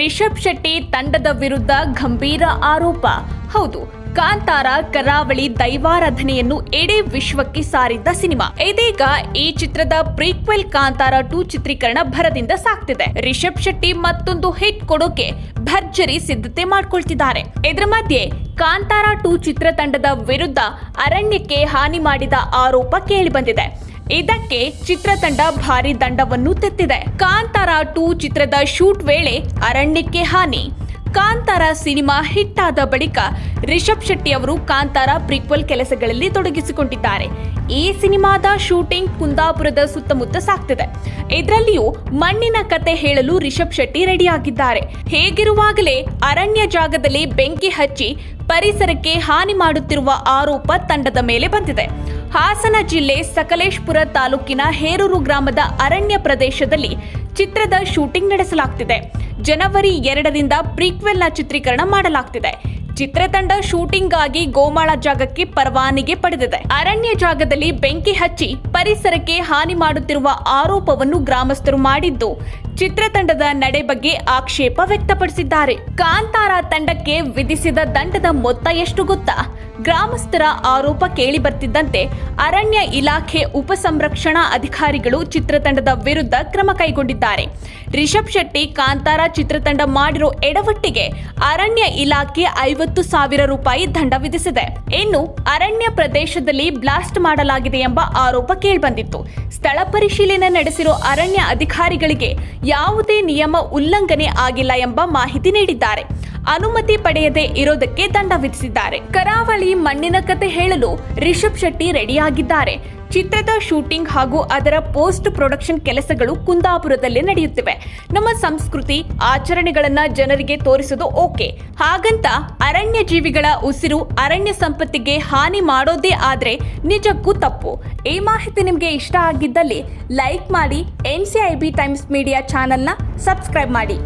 ರಿಷಬ್ ಶೆಟ್ಟಿ ತಂಡದ ವಿರುದ್ಧ ಗಂಭೀರ ಆರೋಪ. ಹೌದು, ಕಾಂತಾರ ಕರಾವಳಿ ದೈವಾರಾಧನೆಯನ್ನು ಇಡೀ ವಿಶ್ವಕ್ಕೆ ಸಾರಿದ್ದ ಸಿನಿಮಾ. ಇದೀಗ ಈ ಚಿತ್ರದ ಪ್ರೀಕ್ವೆಲ್ ಕಾಂತಾರ ಟೂ ಚಿತ್ರೀಕರಣ ಭರದಿಂದ ಸಾಕ್ತಿದೆ. ರಿಷಬ್ ಶೆಟ್ಟಿ ಮತ್ತೊಂದು ಹಿಟ್ ಕೊಡೋಕೆ ಭರ್ಜರಿ ಸಿದ್ಧತೆ ಮಾಡ್ಕೊಳ್ತಿದ್ದಾರೆ. ಇದರ ಮಧ್ಯೆ ಕಾಂತಾರ ಟೂ ಚಿತ್ರತಂಡದ ವಿರುದ್ಧ ಅರಣ್ಯಕ್ಕೆ ಹಾನಿ ಮಾಡಿದ ಆರೋಪ ಕೇಳಿಬಂದಿದೆ ಇದಕ್ಕೆ ಚಿತ್ರತಂಡ ಭಾರಿ ದಂಡವನ್ನು ತೆತ್ತಿದೆ. ಕಾಂತಾರ ಟೂ ಚಿತ್ರದ ಶೂಟ್ ವೇಳೆ ಅರಣ್ಯಕ್ಕೆ ಹಾನಿ. ಕಾಂತಾರ ಸಿನಿಮಾ ಹಿಟ್ ಆದ ಬಳಿಕ ರಿಷಬ್ ಶೆಟ್ಟಿ ಅವರು ಕಾಂತಾರ ಪ್ರೀಕ್ವಲ್ ಕೆಲಸಗಳಲ್ಲಿ ತೊಡಗಿಸಿಕೊಂಡಿದ್ದಾರೆ. ಈ ಸಿನಿಮಾದ ಶೂಟಿಂಗ್ ಕುಂದಾಪುರದ ಸುತ್ತಮುತ್ತ ಸಾಗ್ತಿದೆ ಇದರಲ್ಲಿಯೂ ಮಣ್ಣಿನ ಕತೆ ಹೇಳಲು ರಿಷಬ್ ಶೆಟ್ಟಿ ರೆಡಿಯಾಗಿದ್ದಾರೆ. ಹೇಗಿರುವಾಗಲೇ ಅರಣ್ಯ ಜಾಗದಲ್ಲಿ ಬೆಂಕಿ ಹಚ್ಚಿ ಪರಿಸರಕ್ಕೆ ಹಾನಿ ಮಾಡುತ್ತಿರುವ ಆರೋಪ ತಂಡದ ಮೇಲೆ ಬಂದಿದೆ. ಹಾಸನ ಜಿಲ್ಲೆ ಸಕಲೇಶ್ಪುರ ತಾಲೂಕಿನ ಹೇರೂರು ಗ್ರಾಮದ ಅರಣ್ಯ ಪ್ರದೇಶದಲ್ಲಿ ಚಿತ್ರದ ಶೂಟಿಂಗ್ ನಡೆಸಲಾಗ್ತಿದೆ. ಜನವರಿ ಎರಡರಿಂದ ಪ್ರೀಕ್ವೆಲ್ನ ಚಿತ್ರೀಕರಣ ಮಾಡಲಾಗ್ತಿದೆ. ಚಿತ್ರತಂಡ ಶೂಟಿಂಗ್ಗಾಗಿ ಗೋಮಾಳ ಜಾಗಕ್ಕೆ ಪರವಾನಿಗೆ ಪಡೆದಿದೆ. ಅರಣ್ಯ ಜಾಗದಲ್ಲಿ ಬೆಂಕಿ ಹಚ್ಚಿ ಪರಿಸರಕ್ಕೆ ಹಾನಿ ಮಾಡುತ್ತಿರುವ ಆರೋಪವನ್ನು ಗ್ರಾಮಸ್ಥರು ಮಾಡಿದ್ದು ಚಿತ್ರತಂಡದ ನಡೆ ಬಗ್ಗೆ ಆಕ್ಷೇಪ ವ್ಯಕ್ತಪಡಿಸಿದ್ದಾರೆ. ಕಾಂತಾರ ತಂಡಕ್ಕೆ ವಿಧಿಸಿದ ದಂಡದ ಮೊತ್ತ ಎಷ್ಟು ಗೊತ್ತಾ? ಗ್ರಾಮಸ್ಥರ ಆರೋಪ ಕೇಳಿಬರ್ತಿದ್ದಂತೆ ಅರಣ್ಯ ಇಲಾಖೆ ಉಪಸಂರಕ್ಷಣಾ ಅಧಿಕಾರಿಗಳು ಚಿತ್ರತಂಡದ ವಿರುದ್ಧ ಕ್ರಮ ಕೈಗೊಂಡಿದ್ದಾರೆ. ರಿಷಬ್ ಶೆಟ್ಟಿ ಕಾಂತಾರ ಚಿತ್ರತಂಡ ಮಾಡಿರೋ ಎಡವಟ್ಟಿಗೆ ಅರಣ್ಯ ಇಲಾಖೆ ಐವತ್ತು ಸಾವಿರ ರೂಪಾಯಿ ದಂಡ ವಿಧಿಸಿದೆ. ಇನ್ನು ಅರಣ್ಯ ಪ್ರದೇಶದಲ್ಲಿ ಬ್ಲಾಸ್ಟ್ ಮಾಡಲಾಗಿದೆ ಎಂಬ ಆರೋಪ ಕೇಳಿಬಂದಿತ್ತು. ಸ್ಥಳ ಪರಿಶೀಲನೆ ನಡೆಸಿರೋ ಅರಣ್ಯ ಅಧಿಕಾರಿಗಳಿಗೆ ಯಾವುದೇ ನಿಯಮ ಉಲ್ಲಂಘನೆ ಆಗಿಲ್ಲ ಎಂಬ ಮಾಹಿತಿ ನೀಡಿದ್ದಾರೆ. ಅನುಮತಿ ಪಡೆಯದೆ ಇರೋದಕ್ಕೆ ದಂಡ ವಿಧಿಸಿದ್ದಾರೆ. ಕರಾವಳಿ ಮಣ್ಣಿನ ಕತೆ ಹೇಳಲು ರಿಷಬ್ ಶೆಟ್ಟಿ ರೆಡಿಯಾಗಿದ್ದಾರೆ. ಚಿತ್ರದ ಶೂಟಿಂಗ್ ಹಾಗೂ ಅದರ ಪೋಸ್ಟ್ ಪ್ರೊಡಕ್ಷನ್ ಕೆಲಸಗಳು ಕುಂದಾಪುರದಲ್ಲಿ ನಡೆಯುತ್ತಿವೆ. ನಮ್ಮ ಸಂಸ್ಕೃತಿ, ಆಚರಣೆಗಳನ್ನ ಜನರಿಗೆ ತೋರಿಸೋದು ಓಕೆ. ಹಾಗಂತ ಅರಣ್ಯ ಜೀವಿಗಳ ಉಸಿರು ಅರಣ್ಯ ಸಂಪತ್ತಿಗೆ ಹಾನಿ ಮಾಡೋದೇ ಆದ್ರೆ ನಿಜಕ್ಕೂ ತಪ್ಪು. ಈ ಮಾಹಿತಿ ನಿಮಗೆ ಇಷ್ಟ ಆಗಿದ್ದಲ್ಲಿ ಲೈಕ್ ಮಾಡಿ N C I B Times Media ಚಾನೆಲ್ನ ಸಬ್ಸ್ಕ್ರೈಬ್ ಮಾಡಿ.